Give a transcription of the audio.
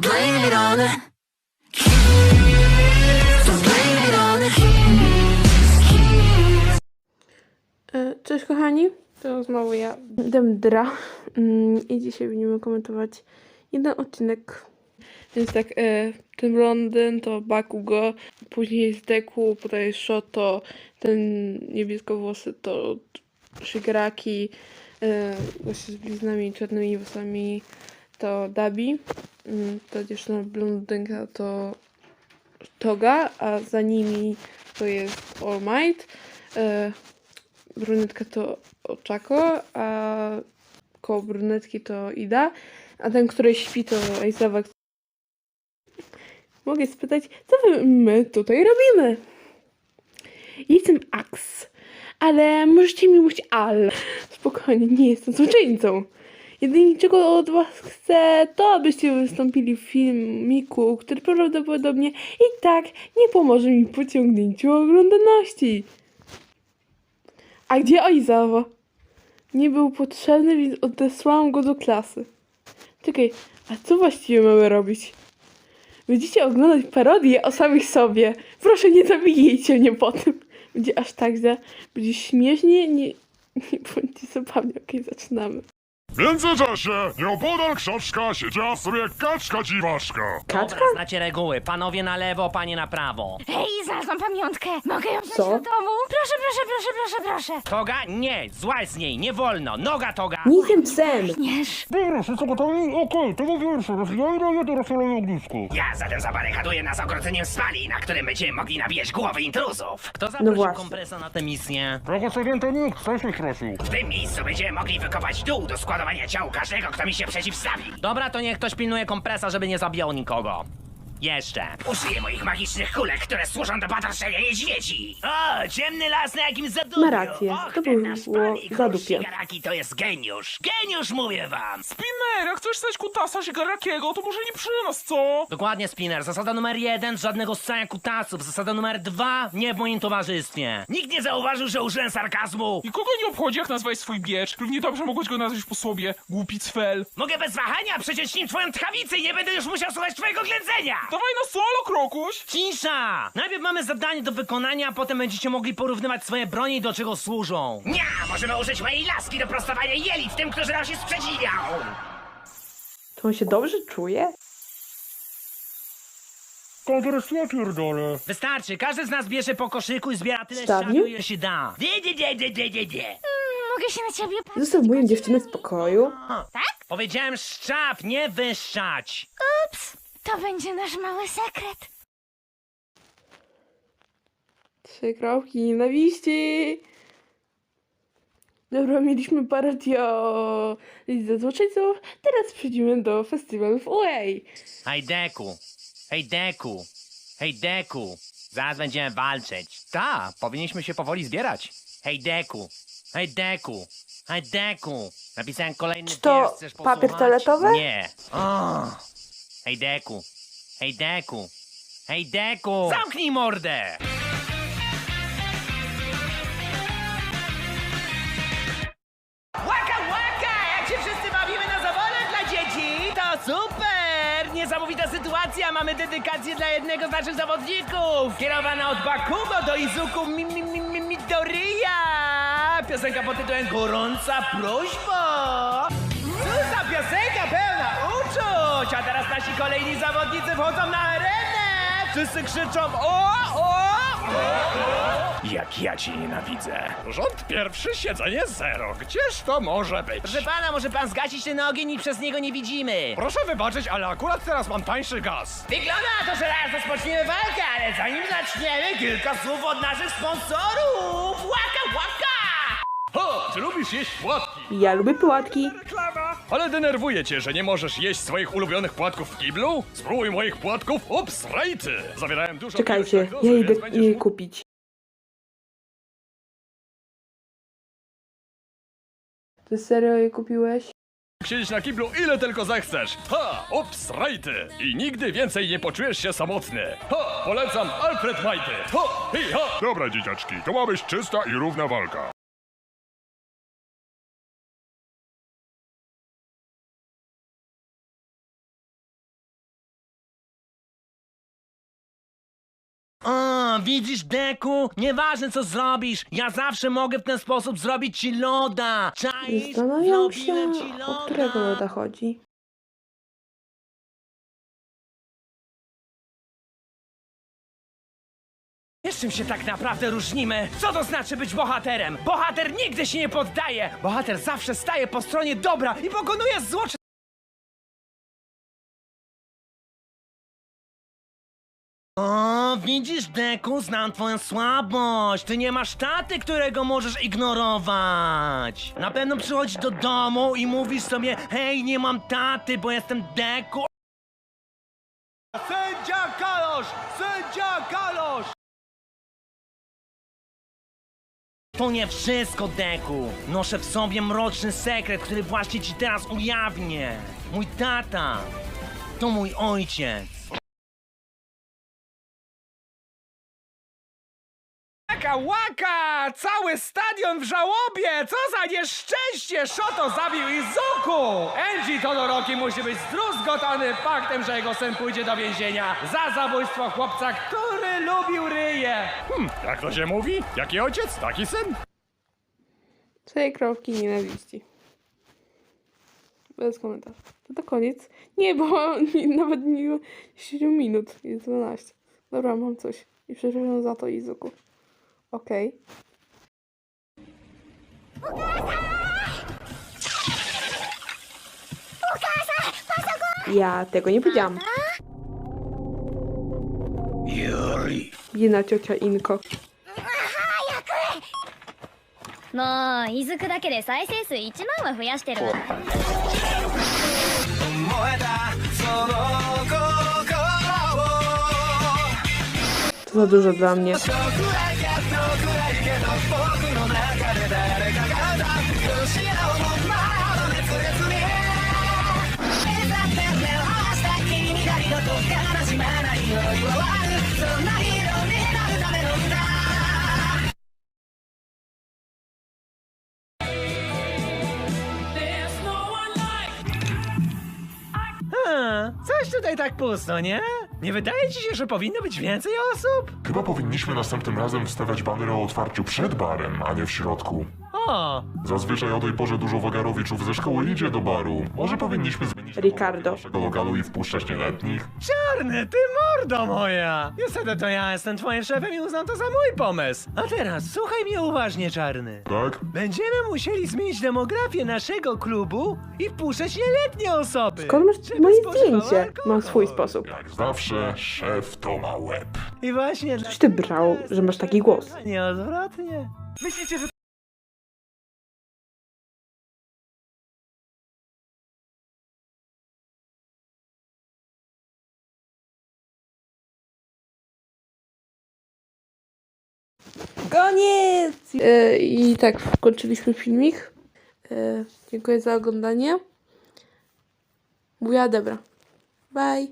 Blame it on. E, Cześć kochani, to znowu ja, Demdra Mm, i dzisiaj będziemy komentować jeden odcinek. Więc tak, e, ten Londyn to Bakugo, później z Deku, podaje Shoto, ten niebieskowłosy to Shigaraki, e, właśnie z bliznami czarnymi włosami to Dabi, mm, ta dziewczyna blondynka to Toga, a za nimi to jest All Might. E, brunetka to Oczako, a koło brunetki to Ida, a ten, który śpi to Aizawa. Mogę spytać, co my tutaj robimy? Jestem Ax, ale możecie mi mówić Al. Spokojnie, nie jestem złoczyńcą. Jedynie czego od was chcę, to abyście wystąpili w filmiku, który prawdopodobnie i tak nie pomoże mi w pociągnięciu oglądalności. A gdzie Aizawa? Nie był potrzebny, więc odesłałam go do klasy. Czekaj, a co właściwie mamy robić? Będziecie oglądać parodię o samych sobie. Proszę, nie zabijajcie mnie po tym. Będzie aż tak, że będzie śmiesznie, nie, nie bądźcie zabawni. Okej, zaczynamy. W międzyczasie nieopodal krzaczka siedziała sobie kaczka dziwaszka. Kaczka? Dobra, znacie reguły. Panowie na lewo, panie na prawo. Hej, znalazłam pamiątkę! Mogę ją wziąć Co? do domu? Proszę, proszę, proszę, proszę, proszę! Toga? Nie, złaź z niej, nie wolno. Noga toga. Nie jestem psem! Niesz! Dobra, wszyscy gotowi? Okej, to po pierwsze, rozwijajmy je do rozpalenia ognisko. Ja zatem zabarykaduję nas ogrodzeniem spali, na którym będziemy mogli nabijać głowy intruzów. Kto zaprosił właśnie. kompresa na tę misję? Trochę sobie to nikt, mi prosił. W tym miejscu będziemy mogli wykopać dół do składowania ciał każdego, kto mi się przeciwstawi. Dobra, to niech ktoś pilnuje kompresa, żeby nie zabijał nikogo. Jeszcze. Użyję moich magicznych kulek, które służą do patrzenia niedźwiedzi. O, ciemny las na jakimś zadupiu. Ma rację, Och, to ten było nasz zadupie. Shigaraki to jest geniusz. Geniusz, mówię wam. Spinner, jak chcesz stać kutasa Shigarakiego, to może nie przy nas, co? Dokładnie, Spinner. Zasada numer jeden, żadnego ssania kutasów. Zasada numer dwa, nie w moim towarzystwie. Nikt nie zauważył, że użyłem sarkazmu. I kogo nie obchodzi, jak nazwałeś swój biecz? Równie dobrze mogłeś go nazwać po sobie. Głupi cfel. Mogę bez wahania przeciąć nim twoją tchawicę i nie będę już musiał słuchać twojego ględzenia. Dawaj na solo, Krokuś! Cisza! Najpierw mamy zadanie do wykonania, a potem będziecie mogli porównywać swoje bronie i do czego służą. Nie, możemy użyć mojej laski do prostowania jelit tym, którzy nam się sprzeciwiał. To on się dobrze czuje? Kongres ja pierdolę. Wystarczy, każdy z nas bierze po koszyku i zbiera tyle Stawił? ścianu, ile się da. Nie, nie, nie, nie, nie, nie, nie. Mm, mogę się na ciebie patrzeć? Zostaw moją dziewczynę w spokoju. Tak? Powiedziałem szczaw, nie wyszczać. Ups! To będzie nasz mały sekret. Trzy kropki nienawiści. Dobra, mieliśmy parodię o Lidze Złoczyńców. Teraz przejdziemy do festiwalów Way. Hej Deku, hej Deku, hej Deku. Zaraz będziemy walczyć. Ta, powinniśmy się powoli zbierać. Hej Deku, hej Deku, hej Deku. Napisałem kolejny Czy to wiersz, chcesz papier posłuchać? toaletowy? Nie. O. Hej Deku, hej Deku, hej Deku. Zamknij mordę! Łaka, łaka! Jak się wszyscy bawimy na zawodach dla dzieci? To super! Niesamowita sytuacja! Mamy dedykację dla jednego z naszych zawodników! Kierowana od Bakugo do Izuku mi! Piosenka pod tytułem Gorąca prośba! A teraz nasi kolejni zawodnicy wchodzą na arenę! Wszyscy krzyczą o, o! Jak ja cię nienawidzę. Rząd pierwszy, siedzenie zero. Gdzież to może być? Proszę pana, może pan zgasić ten ogień i przez niego nie widzimy. Proszę wybaczyć, ale akurat teraz mam tańszy gaz. Wygląda na to, że zaraz rozpoczniemy walkę, ale zanim zaczniemy, kilka słów od naszych sponsorów! Łaka, łaka! O, czy lubisz jeść płatki? Ja lubię płatki. Ale denerwuje cię, że nie możesz jeść swoich ulubionych płatków w kiblu? Spróbuj moich płatków Ups Rajty! Zawierają dużo Czekajcie, ja idę je kupić. Ty serio je kupiłeś? siedzieć na kiblu ile tylko zechcesz. Ha! Ups Rajty! I nigdy więcej nie poczujesz się samotny. Ha! Polecam Alfred Majty. Ha! Hi, ha! Dobra dzieciaczki, to ma być czysta i równa walka. Widzisz, Deku? Nieważne co zrobisz, ja zawsze mogę w ten sposób zrobić ci loda. Czaisz? Zastanawiam się, Zrobiłem ci o którego loda chodzi. Wiesz, czym się tak naprawdę różnimy? Co to znaczy być bohaterem? Bohater nigdy się nie poddaje! Bohater zawsze staje po stronie dobra i pokonuje zło. Widzisz, Deku, znam twoją słabość. Ty nie masz taty, którego możesz ignorować. Na pewno przychodzisz do domu i mówisz sobie, hej, nie mam taty, bo jestem Deku. Sędzia Kalosz! Sędzia Kalosz! To nie wszystko, Deku. Noszę w sobie mroczny sekret, który właśnie ci teraz ujawnię. Mój tata to mój ojciec. Łaka, łaka! Cały stadion w żałobie! Co za nieszczęście! Szoto zabił Izuku! Angie Todoroki musi być zdruzgotany faktem, że jego syn pójdzie do więzienia za zabójstwo chłopca, który lubił ryje! Hmm, jak to się mówi? Jaki ojciec, taki syn? Cztery kropki nienawiści. Bez komentarzy. To to koniec. Nie, bo nawet nie 7 minut. Jest 12. Dobra, mam coś. I przepraszam za to, Izuku. Okej. Ja tego nie powiedziałam. Jedna ciocia Inko. もういずくだけで再生数1万は増やしてるわ To za dużo dla mnie. Hmm, coś tutaj tak pusto, nie? Nie wydaje ci się, że powinno być więcej osób? Chyba powinniśmy następnym razem wstawiać banery o otwarciu przed barem, a nie w środku. Zazwyczaj o tej porze dużo wagarowiczów ze szkoły idzie do baru. Może powinniśmy zmienić Ricardo. naszego lokalu i wpuszczać nieletnich? czarny, ty mordo moja! Niestety to ja jestem twoim szefem i uznam to za mój pomysł. A teraz słuchaj mnie uważnie, czarny. Tak? Będziemy musieli zmienić demografię naszego klubu i wpuszczać nieletnie osoby. Skąd masz żeby moje spożywały zdjęcie? alkohol. Mam swój sposób. Jak zawsze, szef to ma łeb. I właśnie Coś ty brał, że masz taki głos. Nie odwrotnie. Myślicie, że Koniec! E, I tak, skończyliśmy filmik. E, dziękuję za oglądanie. Mówiła Debra. Bye!